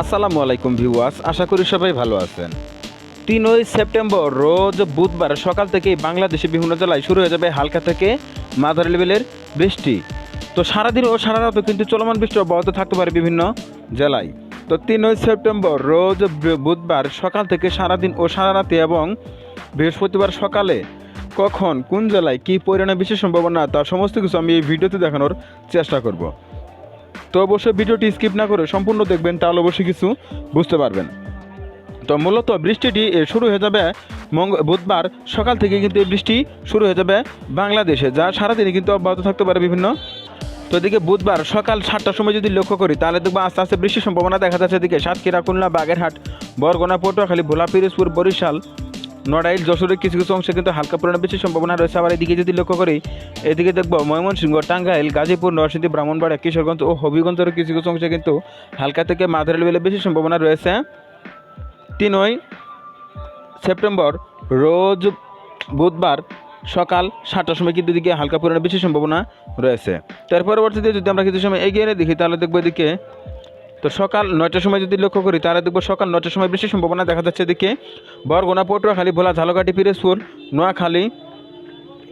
আসসালামু আলাইকুম ভিউয়ার্স, আশা করি সবাই ভালো আছেন। তিনই সেপ্টেম্বর রোজ বুধবার সকাল থেকেই বাংলাদেশে বিভিন্ন জেলায় শুরু হয়ে যাবে হালকা থেকে মাঝারি লেভেলের বৃষ্টি। তো সারাদিন ও সারা রাতও কিন্তু চলমান বৃষ্টি অব্যাহত থাকতে পারে বিভিন্ন জেলায়। তো তিনই সেপ্টেম্বর রোজ বুধবার সকাল থেকে সারাদিন ও সারা রাতে এবং বৃহস্পতিবার সকালে কখন, কোন জেলায় কী পরিমাণে বিশেষ সম্ভাবনা তার সমস্ত কিছু আমি এই ভিডিওতে দেখানোর চেষ্টা করব। তো অবশ্যই ভিডিওটি স্কিপ না করে সম্পূর্ণ দেখবেন, তাহলে অবশ্যই কিছু বুঝতে পারবেন। তো মূলত বৃষ্টিটি শুরু হয়ে যাবে বুধবার সকাল থেকে কিন্তু এই বৃষ্টি শুরু হয়ে যাবে বাংলাদেশে, যা সারাদিনে কিন্তু অব্যাহত থাকতে পারে বিভিন্ন। তো এদিকে বুধবার সকাল সাতটার সময় যদি লক্ষ্য করি, তাহলে দেখব আস্তে আস্তে বৃষ্টির সম্ভাবনা দেখা যাচ্ছে এদিকে। সাতক্ষীরা, খুলনা, বাগেরহাট, বরগোনা, পটুয়াখালী, ভোলা, পিরোজপুর, বরিশাল নড়াইল যশোরের কিছু কিছু অংশে কিন্তু হালকা পরিমাণে বৃষ্টির সম্ভাবনা রয়েছে। আবার এদিকে যদি লক্ষ্য করি, এদিকে দেখব ময়মনসিংহ, টাঙ্গাইল, গাজীপুর, নরসিংদী ব্রাহ্মণবাড়া কিশোরগঞ্জ ও হবিগঞ্জের কিছু কিছু অংশে কিন্তু হালকা থেকে মাঝারি লেভেলে বেশি সম্ভাবনা রয়েছে। তিনই সেপ্টেম্বর, রোজ বুধবার সকাল সাতটার সময় কিন্তু এদিকে হালকা পরিমাণে বেশি সম্ভাবনা রয়েছে। তার পরবর্তীতে যদি আমরা কিছু সময় এগিয়ে দেখি, তাহলে দেখব এদিকে তো সকাল নয়টার সময় যদি লক্ষ্য করি, তাহলে দেখব সকাল নয়টার সময় বেশি সম্ভাবনা দেখা যাচ্ছে এদিকে। বরগুনা পটুয়াখালী ভোলা, ঝালকাঠি, পিরোজপুর, নোয়াখালী।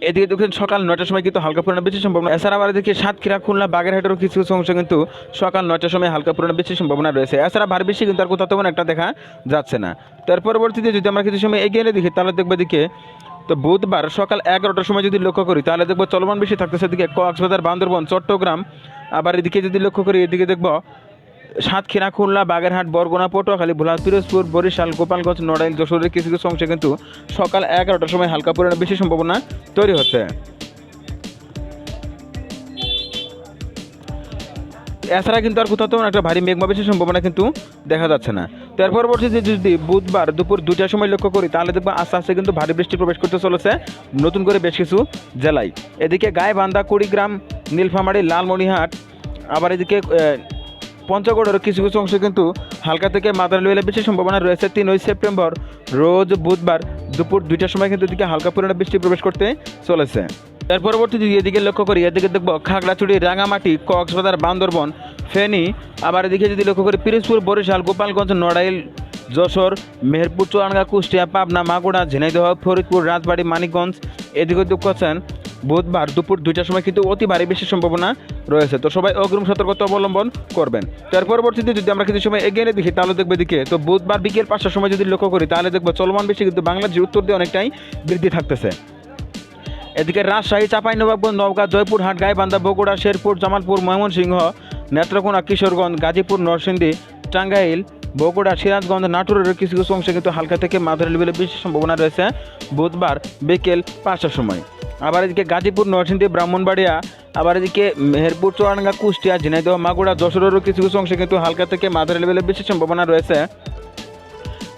এদিকে দেখুন সকাল নয়টার সময় কিন্তু হালকা পরিমাণে বেশি সম্ভাবনা। এছাড়া আবার এদিকে সাতক্ষীরা, খুলনা, বাগেরহাটেরও কিছু কিছু অংশ কিন্তু সকাল নয়টার সময় হালকা পরিমাণে বেশি সম্ভাবনা রয়েছে। এছাড়া ভারী বেশি কিন্তু আর কোথাও তেমন একটা দেখা যাচ্ছে না। তার পরবর্তীতে যদি আমরা কিছু সময় এগিয়ে দেখি, তাহলে দেখব এদিকে তো বুধবার সকাল এগারোটার সময় যদি লক্ষ্য করি, তাহলে দেখব চলমান বেশি থাকতেছে এদিকে কক্সবাজার, বান্দরবন, চট্টগ্রাম। আবার এদিকে যদি লক্ষ্য করি, এদিকে দেখব সাতক্ষীরা খুলনা, বাগেরহাট, বরগুনা, পটুয়াখালী, ভোলা, পিরোজপুর, বরিশাল, গোপালগঞ্জ, নড়াইল, যশোরের কিছু কিছু অংশে কিন্তু সকাল এগারোটার সময় হালকা পরিমাণে বেশি সম্ভাবনা তৈরি হচ্ছে। এছাড়া কিন্তু আর কোথাও তেমন একটা ভারী মেঘমা বেশি সম্ভাবনা কিন্তু দেখা যাচ্ছে না। তার পরবর্তীতে যদি বুধবার দুপুর দুটার সময় লক্ষ্য করি, তাহলে দেখব আস্তে আস্তে কিন্তু ভারী বৃষ্টি প্রবেশ করতে চলেছে নতুন করে বেশ কিছু জেলায়। এদিকে গায়ে গায়েবান্ধা কুড়িগ্রাম, নীলফামারী লালমনিহাট আবার এদিকে পঞ্চগড়ের কিছু কিছু অংশ কিন্তু হালকা থেকে মাদার লেভেলে বেশি সম্ভাবনা রয়েছে। তিনই সেপ্টেম্বর, রোজ বুধবার দুপুর দুইটার সময় কিন্তু এদিকে হালকা পরিমাণে বৃষ্টি প্রবেশ করতে চলেছে। এর পরবর্তী যদি এদিকে লক্ষ্য করি, এদিকে দেখব খাগড়াছড়ি, রাঙামাটি, কক্সবাজার, বান্দরবন, ফেনী। আবার এদিকে যদি লক্ষ্য করি, পিরোজপুর, বরিশাল, গোপালগঞ্জ, নড়াইল, যশোর, মেহেরপুর, চুয়াডাঙ্গা, কুষ্টিয়া, পাবনা মাগুড়া ঝিনাইদহ, ফরিদপুর, রাজবাড়ী, মানিকগঞ্জ। এদিকে দুঃখ আছেন বুধবার দুপুর দুইটার সময় কিন্তু অতি ভারী বেশি সম্ভাবনা রয়েছে। তো সবাই অগ্রিম সতর্কতা অবলম্বন করবেন। তার পরবর্তীতে যদি আমরা কিছু সময় এগিয়ে দেখি, তাহলে দেখবে দিকে তো বুধবার বিকেল পাঁচটার সময় যদি লক্ষ্য করি, তাহলে দেখব চলমান বেশি কিন্তু বাংলাদেশের উত্তর দিয়ে অনেকটাই বৃদ্ধি থাকতেছে। এদিকে রাজশাহী, চাঁপাইনবাবগঞ্জ, নওগাঁ, জয়পুরহাট, গাইবান্ধা, বগুড়া, শেরপুর, জামালপুর, ময়মনসিংহ, নেত্রকোনা, কিশোরগঞ্জ, গাজীপুর, নরসিংদী, টাঙ্গাইল, বগুড়া, সিরাজগঞ্জ নাটোরের কিছু কিছু অংশে কিন্তু হালকা থেকে মাঝারি লেভেলে বেশি সম্ভাবনা রয়েছে বুধবার বিকেল পাঁচটার সময়। আবার এদিকে গাজীপুর, নরসিংদী, ব্রাহ্মণবাড়িয়া, আবার এদিকে মেহেরপুর, চুয়াডাঙ্গা, কুষ্টিয়া, ঝিনাইদহ মাগুড়া যশোরেরও কিছু কিছু অংশে কিন্তু হালকা থেকে মাঝারি লেভেলে বেশি সম্ভাবনা রয়েছে।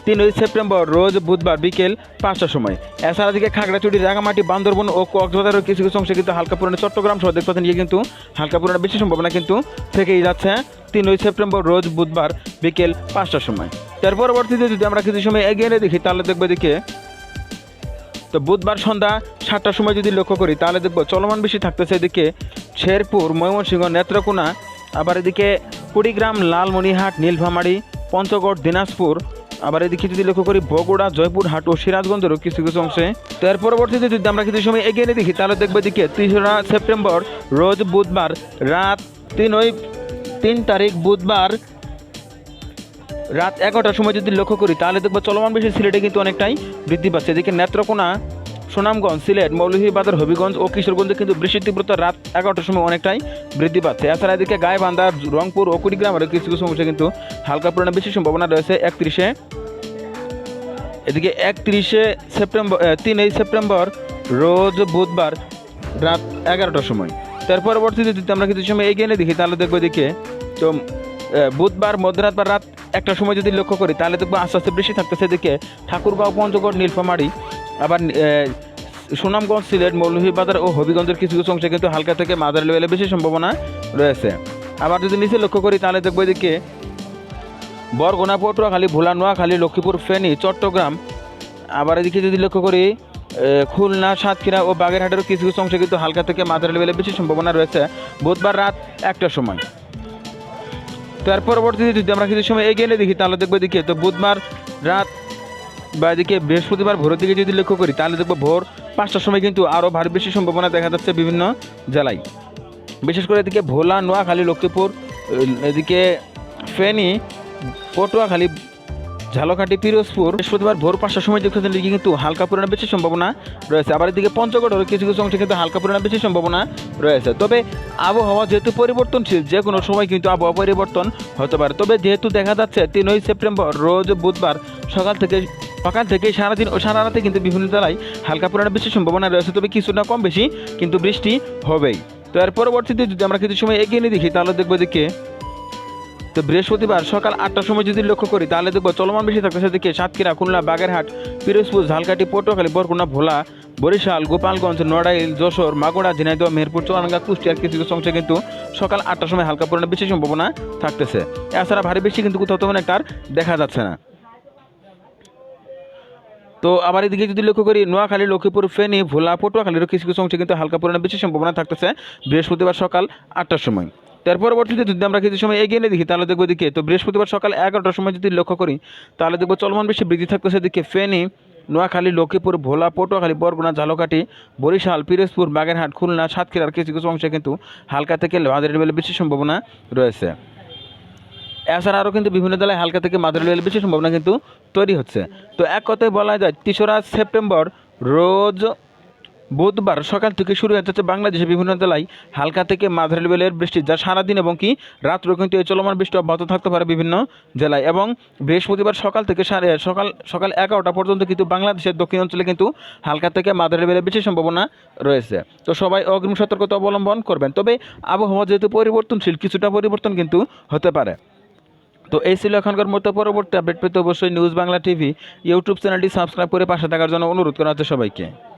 তিনই সেপ্টেম্বর, রোজ বুধবার বিকেল পাঁচটার সময়। এছাড়া দিকে খাগড়াছড়ি, রাঙামাটি, বান্দরবন ও কক্সবাজারের কিছু কিছু অংশে কিন্তু হালকা পরিমাণে চট্টগ্রাম সহ দেখতে ইয়ে কিন্তু হালকা পরিমাণে বেশি সম্ভাবনা কিন্তু থেকেই যাচ্ছে। তিনই সেপ্টেম্বর, রোজ বুধবার বিকেল পাঁচটার সময়। তার পরবর্তীতে যদি আমরা কিছু সময় এগিয়ে নিয়ে দেখি, তাহলে দেখব দিকে তো বুধবার সন্ধ্যা সাতটার সময় যদি লক্ষ্য করি, তাহলে দেখব চলমান বেশি থাকতেছে এদিকে শেরপুর, ময়মনসিংহ, নেত্রকোনা। আবার এদিকে কুড়িগ্রাম লালমনিহাট নীলফামারী, পঞ্চগড়, দিনাজপুর। আবার এদিকে যদি লক্ষ্য করি, বগুড়া, জয়পুরহাট ও সিরাজগঞ্জেরও কিছু কিছু অংশে। তো এর পরবর্তীতে যদি আমরা কিছু সময় এগিয়ে দেখি, তাহলে দেখব এদিকে তেসরা সেপ্টেম্বর, রোজ বুধবার, রাত তিন ওই তিন তারিখ বুধবার রাত এগারোটার সময় যদি লক্ষ্য করি, তাহলে দেখব চলমান বেশি সিলেটে কিন্তু অনেকটাই বৃদ্ধি পাচ্ছে। এদিকে নেত্রকোনা, সুনামগঞ্জ, সিলেট, মৌলভীবাজার, হবিগঞ্জ ও কিশোরগঞ্জে কিন্তু বৃষ্টির তীব্রতা রাত এগারোটার সময় অনেকটাই বৃদ্ধি পাচ্ছে। এছাড়া এদিকে গায়েবান্ধা রংপুর ও কুড়িগ্রামের কিছু কিছু অংশে কিন্তু হালকা পরিমাণে বেশি সম্ভাবনা রয়েছে একত্রিশে। এদিকে একত্রিশে সেপ্টেম্বর তিনই সেপ্টেম্বর, রোজ বুধবার রাত এগারোটার সময়। তার পরবর্তীতে যদি আমরা কিছু সময় এগিয়ে নিয়ে দেখি, তাহলে দেখব এদিকে তো বুধবার, মধ্যরাত বা রাত একটার সময় যদি লক্ষ্য করি, তাহলে দেখব আস্তে আস্তে বৃষ্টি থাকতেছে এদিকে। ঠাকুরগাঁও পঞ্চগড়, নীলফামারী, আবার সুনামগঞ্জ, সিলেট, মৌলভীবাজার ও হবিগঞ্জের কিছু কিছু অংশে কিন্তু হালকা থেকে মাদার লেভেলে বেশি সম্ভাবনা রয়েছে। আবার যদি নিচে লক্ষ্য করি, তাহলে দেখব এদিকে বরগুনা, পটুয়াখালী, ভোলা, নোয়াখালী, লক্ষ্মীপুর, ফেনী, চট্টগ্রাম। আবার এদিকে যদি লক্ষ্য করি খুলনা, সাতক্ষীরা ও বাগেরহাটেরও কিছু কিছু অংশে কিন্তু হালকা থেকে মাঝারি লেভেলে বেশি সম্ভাবনা রয়েছে। বুধবার রাত একটার সময়। তো এর পরবর্তীতে যদি আমরা কিছু সময় এগিয়ে দেখি, তাহলে দেখব এদিকে তো বুধবার রাত বা এদিকে বৃহস্পতিবার ভোরের দিকে যদি লক্ষ্য করি, তাহলে দেখব ভোর পাঁচটার সময় কিন্তু আরও ভারী বেশি সম্ভাবনা দেখা যাচ্ছে বিভিন্ন জেলায়। বিশেষ করে এদিকে ভোলা, নোয়াখালী, লক্ষ্মীপুর, এদিকে ফেনী, পটুয়াখালী ঝালকাঠি, পিরোজপুর। বৃহস্পতিবার ভোর পাঁচটার সময় দেখতে দিকে কিন্তু হালকা পরিমাণে বেশি সম্ভাবনা রয়েছে। আবার এদিকে পঞ্চগড়ের কিছু কিছু অংশে কিন্তু হালকা পরিমাণে বেশি সম্ভাবনা রয়েছে। তবে আবহাওয়া যেহেতু পরিবর্তনশীল, যে কোনো সময় কিন্তু আবহাওয়া পরিবর্তন হতে পারে। তবে যেহেতু দেখা যাচ্ছে, তিনই সেপ্টেম্বর রোজ বুধবার সকাল থেকে সকাল থেকে সারাদিন ও সারা রাতে কিন্তু বিভিন্ন জেলায় হালকা পরিমাণে বেশি সম্ভাবনা রয়েছে। তবে কিছুটা কম বেশি কিন্তু বৃষ্টি হবেই। তো এর পরবর্তীতে যদি আমরা কিছু সময় এগিয়ে নিয়ে দেখি, তাহলে দেখব দিকে তো বৃহস্পতিবার সকাল আটটার সময় যদি লক্ষ্য করি, তাহলে দেখব চলমান বেশি থাকতে সেদিকে সাতক্ষীরা, খুলনা, বাগেরহাট, পিরোজপুর, ঝালকাঠি, পটুয়াখালী, বরগুনা, ভোলা, বরিশাল, গোপালগঞ্জ, নড়াইল, যশোর মাগুড়া ঝিনাইদহ মেহেরপুর চুয়াডাঙ্গা কুষ্টিয়ার কিছু কিছু অংশে কিন্তু সকাল আটটার সময় হালকা পরিমাণে বেশি সম্ভাবনা থাকতেছে। এছাড়া ভারী বেশি কিন্তু কোথাও তেমন একটা দেখা যাচ্ছে না। তো আবার এদিকে যদি লক্ষ্য করি, নোয়াখালী, লক্ষ্মীপুর, ফেনী, ভোলা, পটুয়াখালীরও কিছু কিছু অংশে কিন্তু হালকা পরিমাণে বেশি সম্ভাবনা থাকতেছে বৃহস্পতিবার সকাল আটটার সময়। তার পরবর্তীতে যদি আমরা কিছু সময় এগিয়ে নিয়ে দেখি, তাহলে দেখব দিকে তো বৃহস্পতিবার সকাল এগারোটার সময় যদি লক্ষ্য করি, তাহলে দেখব চলমান বেশি বৃদ্ধি থাকতেছে দিকে ফেনী, নোয়াখালী, লক্ষ্মীপুর, ভোলা, পটুয়াখালী, বরগুনা, ঝালকাঠি, বরিশাল, পিরোজপুর, বাগেরহাট, খুলনা, সাতক্ষীরার কিছু কিছু অংশে কিন্তু হালকা থেকে মাঝারি লেভেলের বেশি সম্ভাবনা রয়েছে। এছাড়া আরও কিন্তু বিভিন্ন জেলায় হালকা থেকে মাঝারি লেভেলের বেশি সম্ভাবনা কিন্তু তৈরি হচ্ছে। তো এক কথায় বলা যায়, তেসরা সেপ্টেম্বর রোজ বুধবার সকাল থেকে শুরু হয়ে যাচ্ছে বাংলাদেশের বিভিন্ন জেলায় হালকা থেকে মাঝারি লেভেলের বৃষ্টি, যা সারাদিন এবং কি রাত্রেও কিন্তু এই চলমান বৃষ্টি অব্যাহত থাকতে পারে বিভিন্ন জেলায়। এবং বৃহস্পতিবার সকাল থেকে সাড়ে সকাল সকাল এগারোটা পর্যন্ত কিন্তু বাংলাদেশের দক্ষিণ অঞ্চলে কিন্তু হালকা থেকে মাঝারি লেভেলের বেশি সম্ভাবনা রয়েছে। তো সবাই অগ্রিম সতর্কতা অবলম্বন করবেন। তবে আবহাওয়া যেহেতু পরিবর্তনশীল, কিছুটা পরিবর্তন কিন্তু হতে পারে। তো এই ছিল এখনকার মতো পরবর্তী আপডেট পেতে অবশ্যই নিউজ বাংলা টিভি, ইউটিউব চ্যানেলটি সাবস্ক্রাইব করে পাশে থাকার জন্য অনুরোধ করা হচ্ছে সবাইকে।